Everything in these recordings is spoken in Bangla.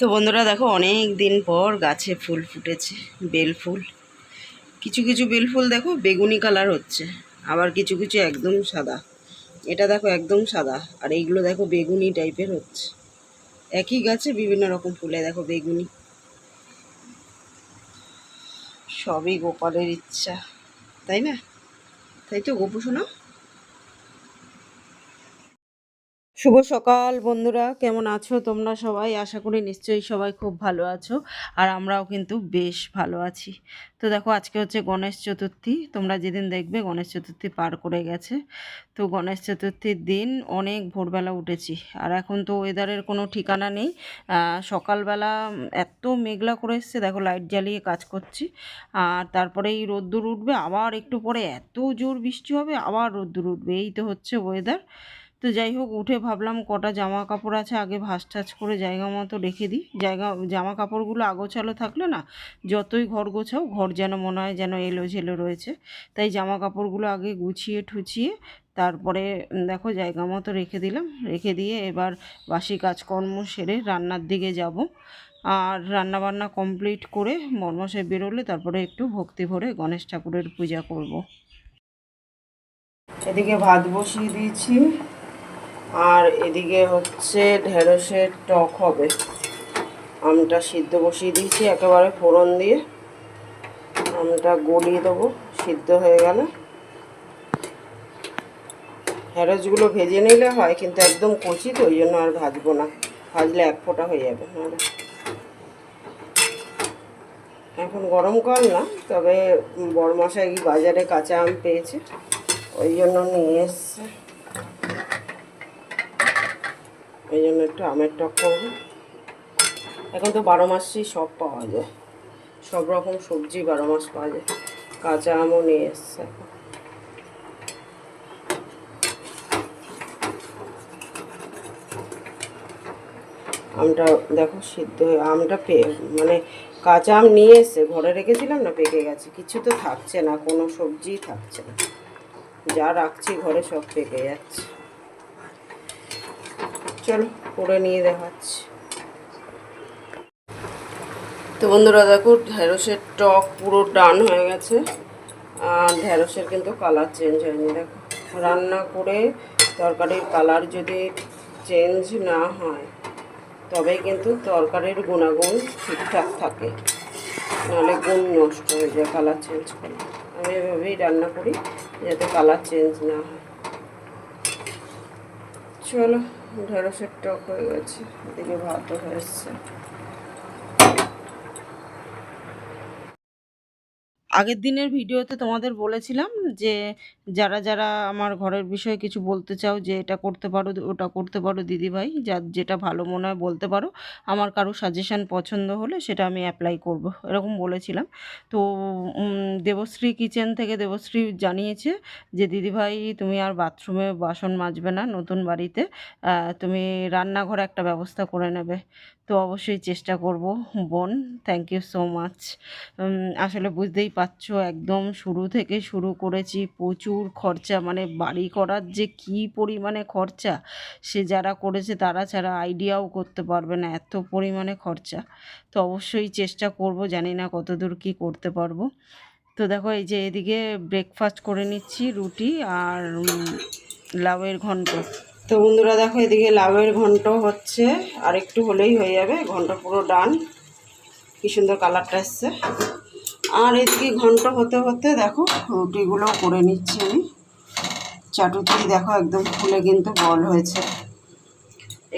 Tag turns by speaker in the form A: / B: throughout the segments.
A: তো বন্ধুরা দেখো, অনেক দিন পর গাছে ফুল ফুটেছে, বেল ফুল। কিছু কিছু বেল ফুল দেখো, বেগুনি কালার হচ্ছে, আবার কিছু কিছু একদম সাদা। এটা দেখো একদম সাদা, আর এইগুলো দেখো বেগুনি টাইপের হচ্ছে। একই গাছে বিভিন্ন রকম ফুলে দেখো বেগুনি। সবই গোপালের ইচ্ছা, তাই না? তাই তো গোপু শোনা শুভ সকাল বন্ধুরা, কেমন আছো তোমরা সবাই? আশা করি নিশ্চয়ই সবাই খুব ভালো আছো আর আমরাও কিন্তু বেশ ভালো আছি। তো দেখো, আজকে হচ্ছে গণেশ চতুর্থী, তোমরা যেদিন দেখবে গণেশ চতুর্থী পার করে গেছে। তো গণেশ চতুর্থীর দিন অনেক ভোরবেলা উঠেছি আর এখন তো ওয়েদারের কোনো ঠিকানা নেই। সকালবেলা এত মেঘলা করে এসছে, দেখো লাইট জ্বালিয়ে কাজ করছি। আর তারপরে এই রোদ্দুর উঠবে, আবার একটু পরে এত জোর বৃষ্টি হবে, আবার রোদ্দুর উঠবে। এই তো হচ্ছে ওয়েদার তো যাই হোক, উঠে ভাবলাম কটা জামা কাপড় আছে, আগে ভাঁজ টাজ করে জায়গা মতো রেখে দিই। জায়গা জামা কাপড়গুলো আগোছালো থাকলে না, যতই ঘর গোছাও, ঘর যেন মনে হয় যেন এলো ঝেলো রয়েছে। তাই জামা কাপড়গুলো আগে গুছিয়ে ঠুচিয়ে তারপরে দেখো জায়গা মতো রেখে দিলাম। রেখে দিয়ে এবার বাসি কাজকর্ম সেরে রান্নার দিকে যাব। আর রান্না বান্না কমপ্লিট করে মর্মশাই বেরোলে তারপরে একটু ভক্তি ভরে গণেশ ঠাকুরের পূজা করব। এদিকে ভাত বসিয়ে দিয়েছি। আর এদিকে হচ্ছে ঢেঁড়সের টক হবে। আমটা সিদ্ধ বসিয়ে দিয়েছি, একেবারে ফোড়ন দিয়ে। আমটা গলিয়ে দেবো, সিদ্ধ হয়ে গেলে। ঢেঁড়সগুলো ভেজে নিলে হয়, কিন্তু একদম কচি তো, ওই জন্য আর ভাজবো না। ভাজলে এক ফোঁটা হয়ে যাবে, নাহলে। এখন গরমকাল না, তবে বড়মশাই বাজারে কাঁচা আম পেয়েছে, ওই জন্য নিয়ে এসছে। এই জন্য একটু আমের টক করব এখন তো বারো মাসই সব পাওয়া যায়। সব রকম সবজি বারো মাস পাওয়া যায়। কাঁচা আমও নিয়ে এসছে। আমটা দেখো সিদ্ধ হয়ে, আমটা পে মানে কাঁচা আম নিয়ে এসছে, ঘরে রেখেছিলাম না, পেকে গেছে। কিছু তো থাকছে না, কোনো সবজিই থাকছে না। যা রাখছি ঘরে সব পেকে যাচ্ছে। চলো করে নিয়ে দেখাচ্ছি। তো বন্ধুরা, দেখো, ঢেঁড়সের টক পুরো ডান হয়ে গেছে। আর ঢেঁড়সের কিন্তু কালার চেঞ্জ হয়নি, দেখো। রান্না করে তরকারির কালার যদি চেঞ্জ না হয় তবে কিন্তু তরকারির গুণাগুণ ঠিকঠাক থাকে। নাহলে গুণ নষ্ট হয়ে যায় কালার চেঞ্জ করে। আমি এভাবেই রান্না করি, যাতে কালার চেঞ্জ না হয়। চলো। ঢেঁড়সের টক হয়ে গেছে এদিকে ভাতও হয়ে আগের দিনের ভিডিওতে তোমাদের বলেছিলাম যে, যারা যারা আমার ঘরের বিষয়ে কিছু বলতে চাও যে, এটা করতে পারো ওটা করতে পারো দিদিভাই যার যেটা ভালো মনে হয় বলতে পারো। আমার কারও সাজেশন পছন্দ হলে সেটা আমি অ্যাপ্লাই করব, এরকম বলেছিলাম। তো দেবশ্রী কিচেন থেকে দেবশ্রী জানিয়েছে যে, দিদিভাই, তুমি আর বাথরুমে বাসন মাজবে না নতুন বাড়িতে তুমি রান্নাঘরে একটা ব্যবস্থা করে নেবে। তো অবশ্যই চেষ্টা করব, বোন থ্যাংক ইউ সো মাচ আসলে বুঝতেই পারছ, একদম শুরু থেকে শুরু করেছি প্রচুর খরচা মানে বাড়ি করার যে কী পরিমাণে খরচা, সে যারা করেছে তারা ছাড়া আইডিয়াও করতে পারবে না, এত পরিমাণে খরচা। তো অবশ্যই চেষ্টা করব, জানি না কতদূর কী করতে পারব। তো দেখো, এই যে এদিকে ব্রেকফাস্ট করে নিচ্ছি রুটি আর লাউয়ের ঘন্ট। তো বন্ধুরা দেখো, এদিকে লাউয়ের ঘন্ট হচ্ছে, আর একটু হলেই হয়ে যাবে, ঘন্ট পুরো ডান। কি সুন্দর কালারটা এসছে। আর এদিকে ঘন্ট হতে হতে দেখো, রুটিগুলো করে নিচ্ছি আমি। চাটুতি দেখো, একদম ফুলে কিন্তু বল হয়েছে।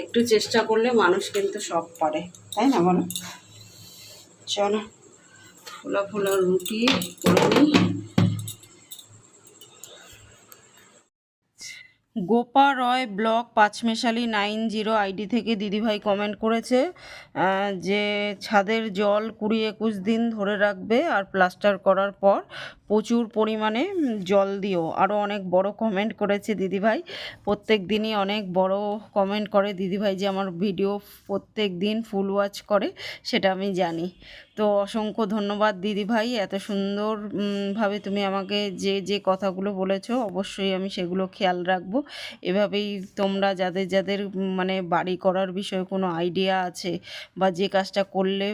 A: একটু চেষ্টা করলে মানুষ কিন্তু সব পারে, তাই না বলো? চলো, ফোলা ফোলা রুটি করে নিই। গোপা রয় ব্লক পাঁচমেশালি নাইন জিরো আইডি থেকে দিদিভাই কমেন্ট করেছে যে ছাদের জল কুড়ি একুশ দিন ধরে রাখবে আর প্লাস্টার করার পর প্রচুর পরিমাণে জল দিও। আরও অনেক বড় কমেন্ট করেছে দিদিভাই। প্রত্যেক দিনই অনেক বড় কমেন্ট করে দিদিভাই যে আমার ভিডিও প্রত্যেক দিন ফুল ওয়াচ করে, সেটা আমি জানি। তো অসংখ্য ধন্যবাদ দিদিভাই, এত সুন্দরভাবে তুমি আমাকে যে যে কথাগুলো বলেছ, অবশ্যই আমি সেগুলো খেয়াল রাখব। এভাবেই তোমরা যাদের যাদের মানে বাড়ি করার বিষয়ে কোনো আইডিয়া আছে বা যে কাজটা করলে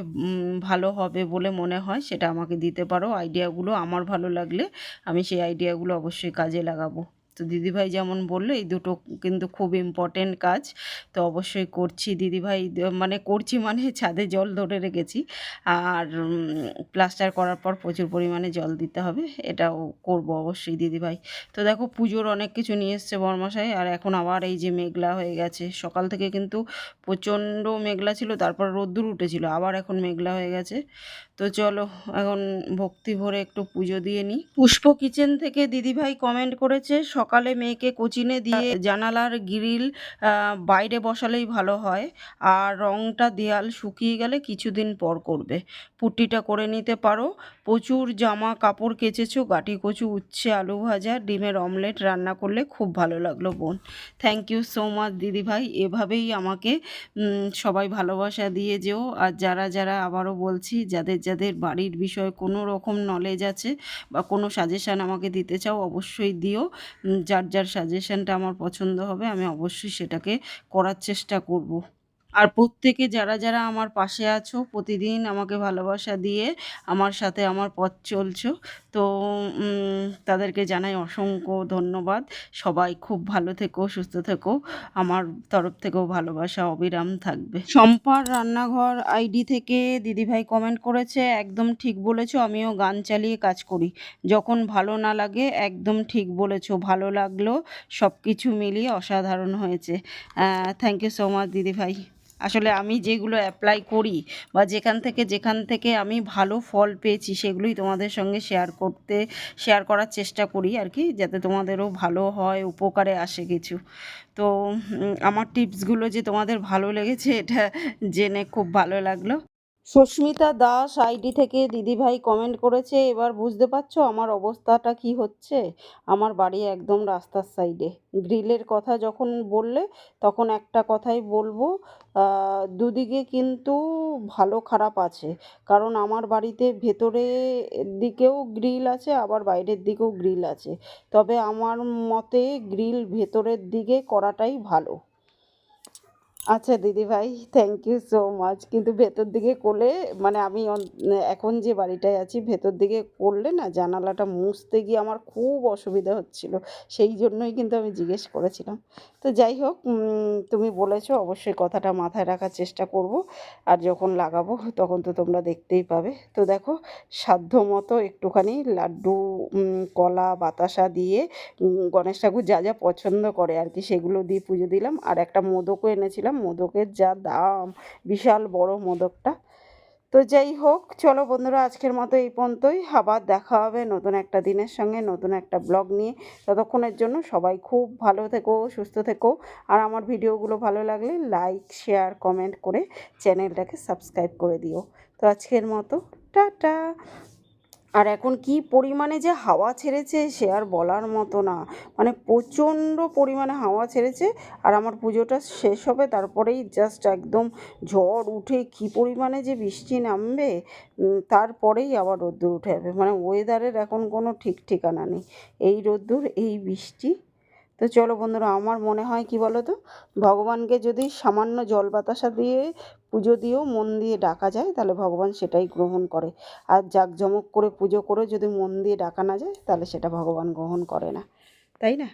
A: ভালো হবে বলে মনে হয়, সেটা আমাকে দিতে পারো। আইডিয়াগুলো আমার ভালো লাগলে আমি সেই আইডিয়াগুলো অবশ্যই কাজে লাগাবো। তো দিদিভাই যেমন বলল, এই দুটো কিন্তু খুব ইম্পর্টেন্ট কাজ। তো অবশ্যই করছি দিদিভাই মানে করছি মানে ছাদে জল ধরে রেখেছি। আর প্লাস্টার করার পর প্রচুর পরিমাণে জল দিতে হবে, এটাও করব অবশ্যই দিদিভাই। তো দেখো পুজোর অনেক কিছু নিয়ে এসছে বরমাসাই আর এখন আবার এই যে মেঘলা হয়ে গেছে। সকাল থেকে কিন্তু প্রচণ্ড মেঘলা ছিল, তারপর রোদ্দুর উঠেছিল, আবার এখন মেঘলা হয়ে গেছে। তো চলো এখন ভক্তি ভরে একটু পুজো দিয়ে নিই। পুষ্প কিচেন থেকে দিদিভাই কমেন্ট করেছে, সকালে মেয়েকে কোচিনে দিয়ে জানালার গ্রিল বাইরে বসালেই ভালো হয়, আর রংটা দেয়াল শুকিয়ে গেলে কিছুদিন পর করবে। পুট্টিটা করে নিতে পারো। প্রচুর জামা কাপড় কেচেছো, গাটি কচু, উচ্ছে, আলু ভাজা, ডিমের অমলেট রান্না করলে খুব ভালো লাগল বোন। থ্যাংক ইউ সো মাচ দিদিভাই। এভাবেই আমাকে সবাই ভালোবাসা দিয়ে যেও। আর যারা যারা আবারও বলছি, যাদের যাদের বাড়ির বিষয়ে কোনো রকম নলেজ আছে বা কোনো সাজেশান আমাকে দিতে চাও অবশ্যই দিও। যার যার সাজেশানটা আমার পছন্দ হবে আমি অবশ্যই সেটাকে করার চেষ্টা করব। আর প্রত্যেকে যারা যারা আমার পাশে আছো, প্রতিদিন আমাকে ভালোবাসা দিয়ে আমার সাথে আমার পথ চলছো তো তাদেরকে জানাই অসংখ্য ধন্যবাদ। সবাই খুব ভালো থেকো, সুস্থ থেকো। আমার তরফ থেকেও ভালোবাসা, অবিরাম থাকবে। সম্পার রান্নাঘর আইডি থেকে দিদিভাই কমেন্ট করেছে, একদম ঠিক বলেছ, আমিও গান চালিয়ে কাজ করি। যখন ভালো না লাগে, একদম ঠিক বলেছ, ভালো লাগল সব কিছু মিলিয়ে অসাধারণ হয়েছে। থ্যাংক ইউ সো মাচ দিদিভাই। আসলে আমি যেগুলো অ্যাপ্লাই করি বা যেখান থেকে যেখান থেকে আমি ভালো ফল পেয়েছি সেগুলোই তোমাদের সঙ্গে শেয়ার করতে শেয়ার করার চেষ্টা করি আর কি, যাতে তোমাদেরও ভালো হয়, উপকারে আসে কিছু। তো আমার টিপসগুলো যে তোমাদের ভালো লেগেছে, এটা জেনে খুব ভালো লাগল। সুস্মিতা দাস আইডি থেকে দিদিভাই কমেন্ট করেছে, এবার বুঝতে পারছ আমার অবস্থাটা কি হচ্ছে? আমার বাড়ি একদম রাস্তার সাইডে। গ্রিলের কথা যখন বললে, তখন একটা কথাই বলব দুদিকে কিন্তু ভালো খারাপ আছে। কারণ আমার বাড়িতে ভেতরে দিকেও গ্রিল আছে, আবার বাইরের দিকেও গ্রিল আছে। তবে আমার মতে গ্রিল ভেতরের দিকে করাটাই ভালো। আচ্ছা দিদিভাই থ্যাংক ইউ সো মাচ কিন্তু ভেতর দিকে করলে মানে আমি এখন যে বাড়িটায় আছি, ভেতর দিকে করলে না জানালাটা মুছতে গিয়ে আমার খুব অসুবিধা হচ্ছিল। সেই জন্যই কিন্তু আমি জিজ্ঞেস করেছিলাম। তো যাই হোক তুমি বলেছ, অবশ্যই কথাটা মাথায় রাখার চেষ্টা করব। আর যখন লাগাবো, তখন তো তোমরা দেখতেই পাবে। তো দেখো, সাধ্য মতো একটুখানি লাড্ডু কলা, বাতাসা দিয়ে গণেশ ঠাকুর যা যা পছন্দ করে আর কি, সেগুলো দিয়ে পুজো দিলাম। আর একটা মোদকও এনেছিলাম। মোদকের যা দাম, বিশাল বড় মোদকটা। তো যাই হোক, চলো বন্ধুরা, আজকের মতো এই পর্যন্তই। আবার দেখা হবে নতুন একটা দিনের সঙ্গে, নতুন একটা ব্লগ নিয়ে। ততক্ষণের জন্য সবাই খুব ভালো থেকো, সুস্থ থেকো। আর আমার ভিডিওগুলো ভালো লাগলে লাইক, শেয়ার, কমেন্ট করে চ্যানেলটাকে সাবস্ক্রাইব করে দিও। তো আজকের মতো, টাটা! আর এখন কি পরিমাণে যে হাওয়া ছেড়েছে সে আর বলার মতো না। মানে প্রচণ্ড পরিমাণে হাওয়া ছেড়েছে আর আমার পুজোটা শেষ হবে, তারপরেই জাস্ট একদম ঝড় উঠে কি পরিমাণে যে বৃষ্টি নামবে তারপরেই আবার রোদ্দুর উঠে যাবে। মানে ওয়েদারের এখন কোনো ঠিক ঠিকানা নেই। এই রোদ্দুর, এই বৃষ্টি তো চলো বন্ধুরা, আমার মনে হয় কি বলো তো ভগবানকে যদি সামান্য জল বাতাসা দিয়ে পুজো দিয়েও মন দিয়ে ডাকা যায়, তাহলে ভগবান সেটাই গ্রহণ করে। আর জাঁকজমক করে পুজো করে যদি মন দিয়ে ডাকা না যায়, তাহলে সেটা ভগবান গ্রহণ করে না। তাই না?